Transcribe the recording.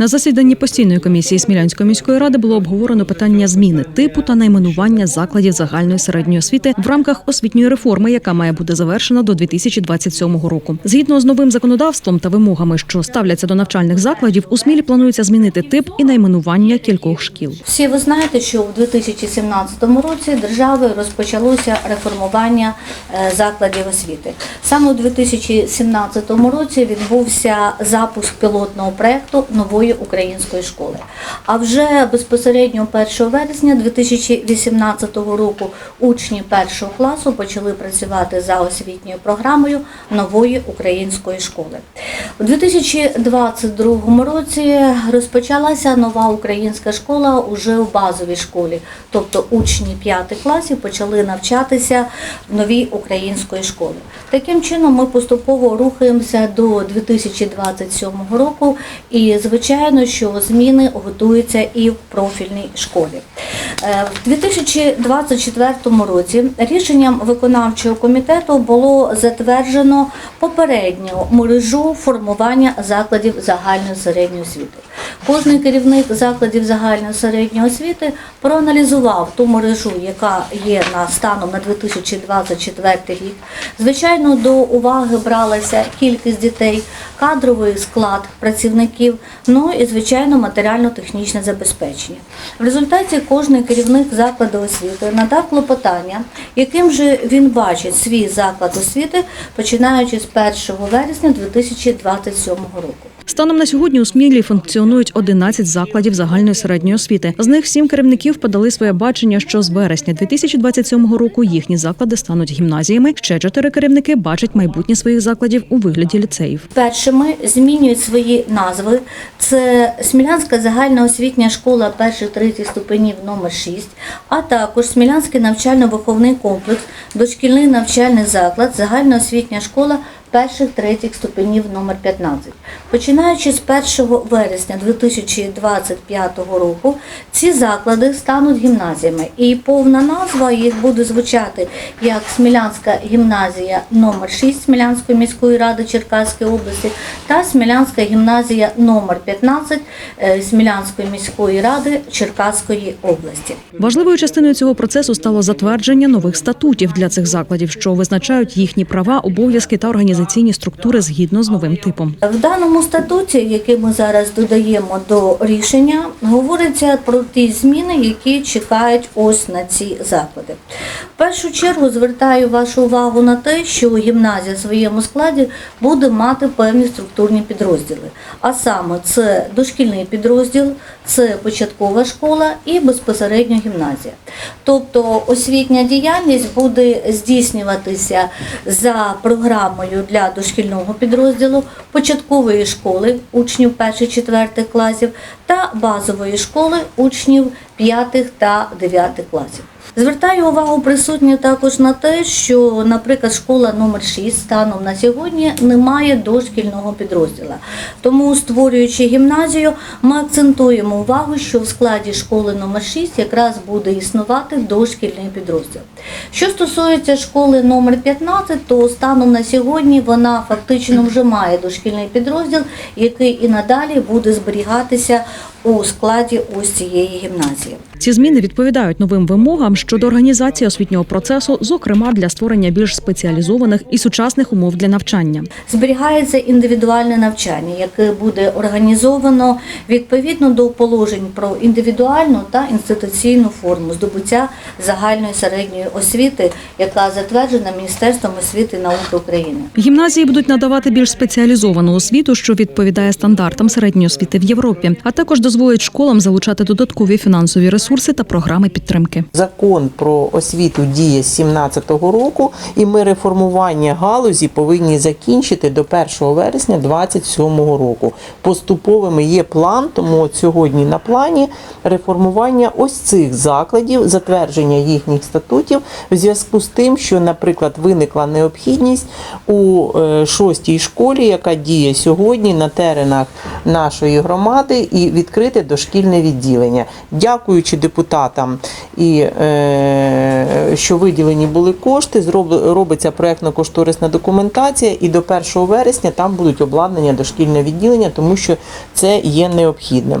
На засіданні постійної комісії Смілянської міської ради було обговорено питання зміни типу та найменування закладів загальної середньої освіти в рамках освітньої реформи, яка має бути завершена до 2027 року. Згідно з новим законодавством та вимогами, що ставляться до навчальних закладів, у Смілі планується змінити тип і найменування кількох шкіл. Всі ви знаєте, що у 2017 році державою розпочалося реформування е, закладів освіти. Саме у 2017 році відбувся запуск пілотного проекту нової української школи. А вже безпосередньо 1 вересня 2018 року учні першого класу почали працювати за освітньою програмою нової української школи. У 2022 році розпочалася нова українська школа уже в базовій школі, тобто учні 5 класів почали навчатися в новій української школі. Таким чином ми поступово рухаємося до 2027 року, і звичайно, що зміни готуються і в профільній школі. Е, В 2024 році рішенням виконавчого комітету було затверджено попередню мережу формування закладів загальної середньої освіти. Кожний керівник закладів загальної середньої освіти проаналізував ту мережу, яка є на станом на 2024 рік. Звичайно, до уваги бралася кількість дітей, кадровий склад працівників, ну і звичайно матеріально-технічне забезпечення. В результаті кожний керівник закладу освіти надав клопотання, яким же він бачить свій заклад освіти, починаючи з 1 вересня 2027 року. Станом на сьогодні у Смілі функціонують 11 закладів загальної середньої освіти. З них сім керівників подали своє бачення, що з вересня 2027 року їхні заклади стануть гімназіями. Ще чотири керівники бачать майбутнє своїх закладів у вигляді ліцеїв. Першими змінюють свої назви. Це Смілянська загальна освітня школа перших третіх ступенів номер 6, а також Смілянський навчально-виховний комплекс, дошкільний навчальний заклад, загальна освітня школа перших третіх ступенів номер 15. Починаючи з 1 вересня 2025 року, ці заклади стануть гімназіями, і повна назва їх буде звучати як Смілянська гімназія номер 6 Смілянської міської ради Черкаської області та Смілянська гімназія номер 15 е, Смілянської міської ради Черкаської області. Важливою частиною цього процесу стало затвердження нових статутів для цих закладів, що визначають їхні права, обов'язки та організаційні структури згідно з новим типом. В даному статуті, який ми зараз додаємо до рішення, говориться про ті зміни, які чекають ось на ці заклади. В першу чергу звертаю вашу увагу на те, що гімназія в своєму складі буде мати певні структурні підрозділи. А саме це дошкільний підрозділ, це початкова школа і безпосередньо гімназія. Тобто освітня діяльність буде здійснюватися за програмою для дошкільного підрозділу, початкової школи учнів 1-4 класів та базової школи учнів 5 та 9 класів. Звертаю увагу присутні також на те, що, наприклад, школа номер 6 станом на сьогодні не має дошкільного підрозділа. Тому, створюючи гімназію, ми акцентуємо увагу, що в складі школи номер 6 якраз буде існувати дошкільний підрозділ. Що стосується школи номер 15, то станом на сьогодні вона фактично вже має дошкільний підрозділ, який і надалі буде зберігатися у складі ось цієї гімназії. Ці зміни відповідають новим вимогам щодо організації освітнього процесу, зокрема для створення більш спеціалізованих і сучасних умов для навчання. Зберігається індивідуальне навчання, яке буде організовано відповідно до положень про індивідуальну та інституційну форму здобуття загальної середньої освіти, яка затверджена Міністерством освіти і науки України. Гімназії будуть надавати більш спеціалізовану освіту, що відповідає стандартам середньої освіти в Європі, а також дозволить школам залучати додаткові фінансові ресурси та програми підтримки. Закон про освіту діє з 17-го року, і ми реформування галузі повинні закінчити до 1 вересня 27-го року. Поступовими є план, тому от сьогодні на плані реформування ось цих закладів, затвердження їхніх статутів в зв'язку з тим, що, наприклад, виникла необхідність у е, шостій школі, яка діє сьогодні на теренах нашої громади, і відкрити дошкільне відділення. Дякуючи депутатам і е, що виділені були кошти, робиться проєктно-кошторисна документація, і до 1 вересня там будуть обладнання дошкільне відділення, тому що це є необхідним.